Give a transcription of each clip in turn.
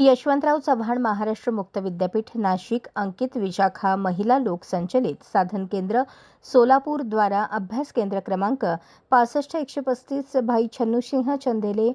यशवंतराव चव्हाण महाराष्ट्र मुक्त विद्यापीठ नाशिक अंकित विशाखा महिला लोकसंचलित साधन केंद्र सोलापूर द्वारा अभ्यास केंद्र क्रमांक पासष्ट एकशे पस्तीस भाई छन्नूसिंह चंदेले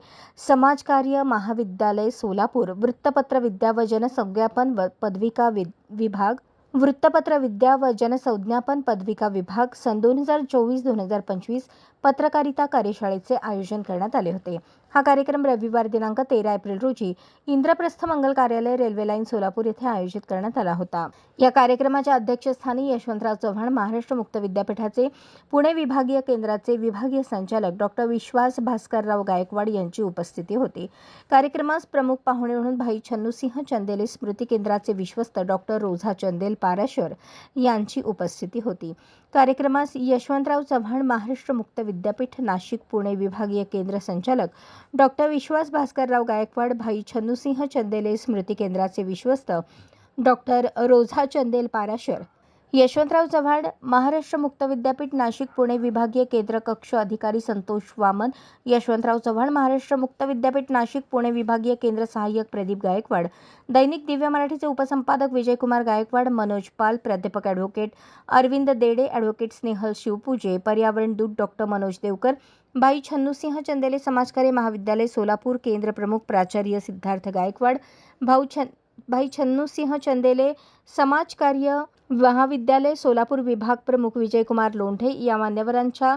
समाजकार्य महाविद्यालय सोलापूर वृत्तपत्र विद्या व जनसंज्ञापन व पदविका वि विभाग वृत्तपत्र विद्या व जनसंज्ञापन पदविका विभाग सन दोन हजार चोवीस दोन हजार पंचवीस पत्रकारिता कार्यशाळेचे आयोजन करण्यात आले होते. हा कार्यक्रम रविवार दिनांक तेरा एप्रिल रोजी इंद्रप्रस्थ मंगल कार्यालय रेल्वे लाईन सोलापूर येथे आयोजित करण्यात आला होता. या कार्यक्रमाच्या अध्यक्षस्थानी यशवंतराव चव्हाण महाराष्ट्र मुक्त विद्यापीठाचे पुणे विभागीय केंद्राचे विभागीय संचालक डॉक्टर विश्वास भास्करराव गायकवाड यांची उपस्थिती होती. कार्यक्रमास प्रमुख पाहुणे म्हणून भाई छन्नूसिंह चंदेले स्मृती केंद्राचे विश्वस्त डॉक्टर रोझा चंदेल पाराशर यांची उपस्थिती होती. कार्यक्रमास यशवंतराव चव्हाण महाराष्ट्र मुक्त विद्यापीठ नाशिक पुणे विभागीय केंद्र संचालक डॉक्टर विश्वास भास्करराव गायकवाड भाई छन्नूसिंह चंदेले स्मृती केंद्राचे विश्वस्त डॉक्टर रोझा चंदेल पाराशर यशवंतराव चव्हाण महाराष्ट्र मुक्त विद्यापीठ नाशिक पुणे विभागीय केंद्र कक्ष अधिकारी संतोष वामन यशवंतराव चव्हाण महाराष्ट्र मुक्त विद्यापीठ नाशिक पुणे विभागीय केंद्र सहाय्यक प्रदीप गायकवाड दैनिक दिव्य मराठीचे उपसंपादक विजयकुमार गायकवाड मनोज पाल प्राध्यापक ॲडव्होकेट अरविंद देडे ॲडव्होकेट स्नेहल शिवपूजे पर्यावरण दूत डॉक्टर मनोज देवकर भाई छन्नूसिंह चंदेले समाजकार्य महाविद्यालय सोलापूर केंद्र प्रमुख प्राचार्य सिद्धार्थ गायकवाड भाऊ छन भाई छन्नूसिंह चंदेले समाजकार्य महाविद्यालय सोलापूर विभाग प्रमुख विजयकुमार लोंढे या मान्यवरांच्या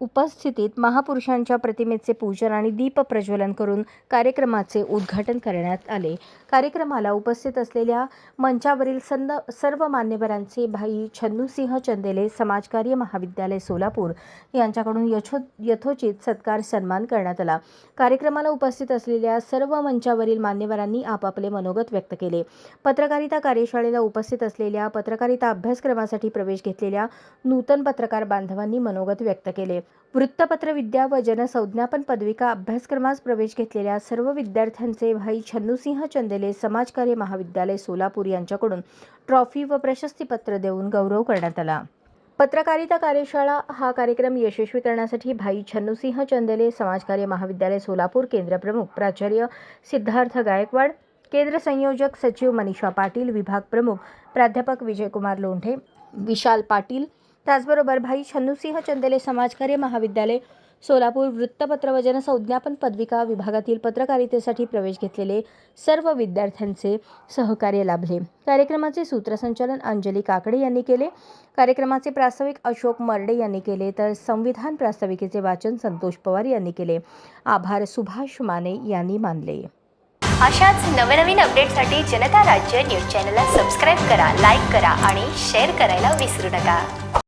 उपस्थितीत महापुरुषांच्या प्रतिमेचे पूजन आणि दीप प्रज्वलन करून कार्यक्रमाचे उद्घाटन करण्यात आले. कार्यक्रमाला उपस्थित असलेल्या मंचावरील संद सर्व मान्यवरांचे भाई छन्नूसिंह चंदेले समाजकार्य महाविद्यालय सोलापूर यांच्याकडून यथो यथोचित सत्कार सन्मान करण्यात आला. कार्यक्रमाला उपस्थित असलेल्या सर्व मंचावरील मान्यवरांनी आपापले मनोगत व्यक्त केले. पत्रकारिता कार्यशाळेला उपस्थित असलेल्या पत्रकारिता अभ्यासक्रमासाठी प्रवेश घेतलेल्या नूतन पत्रकार बांधवांनी मनोगत व्यक्त केले. वृत्तपत्र विद्या व जनसंज्ञापन पदविका अभ्यासक्रमास प्रवेश घेतलेल्या सर्व विद्यार्थ्यांचे भाई छन्नूसिंह चंदेले समाजकार्य महाविद्यालय सोलापूर यांच्याकडून ट्रॉफी व प्रशस्तीपत्र देऊन गौरव करण्यात आला. पत्रकारिता कार्यशाळा हा कार्यक्रम यशस्वी करण्यासाठी भाई छन्नूसिंह चंदेले समाजकार्य महाविद्यालय सोलापूर केंद्रप्रमुख प्राचार्य सिद्धार्थ गायकवाड केंद्र संयोजक सचिव मनीषा पाटील विभाग प्रमुख प्राध्यापक विजयकुमार लोंढे विशाल पाटील त्याचबरोबर भाई छन्नूसिंह चंदेले समाजकार्य महाविद्यालय सोलापूर वृत्तपत्र व जनसंज्ञापन पदविका विभागातील पत्रकारितेसाठी प्रवेश घेतलेले सर्व विद्यार्थ्यांचे सहकार्य लाभले. कार्यक्रमाचे सूत्रसंचालन अंजली काकडे यांनी केले. कार्यक्रमाचे प्रास्ताविक अशोक मर्डे यांनी केले तर संविधान प्रास्ताविकेचे वाचन संतोष पवार यांनी केले. आभार सुभाष माने यांनी मानले. अशाच नवनवीन अपडेटसाठी जनता राज्य न्यूज चॅनलला सबस्क्राईब करा लाईक करा आणि शेअर करायला विसरू नका.